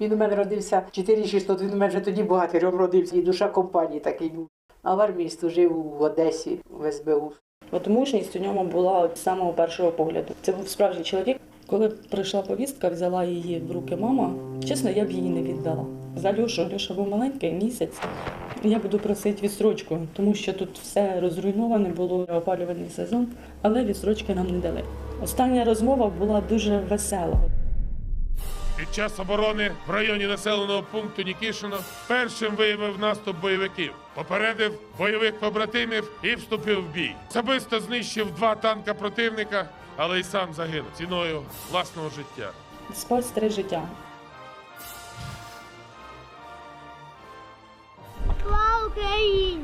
Він у мене родився 4-600, він у мене вже тоді богатирем родився, і душа компанії такий був. А в армії служив в Одесі, в СБУ. От мужність у ньому була з самого першого погляду. Це був справжній чоловік. Коли прийшла повістка, взяла її в руки мама. Чесно, я б її не віддала. За Льошу, Льоша був маленький місяць. Я буду просити відсрочку, тому що тут все розруйноване було опалювальний сезон, але відсрочки нам не дали. Остання розмова була дуже весела. Під час оборони в районі населеного пункту Нікішино першим виявив наступ бойовиків, попередив бойових побратимів і вступив в бій. Особисто знищив два танка противника, але й сам загинув ціною власного життя. Спас три життя. Слава Україні!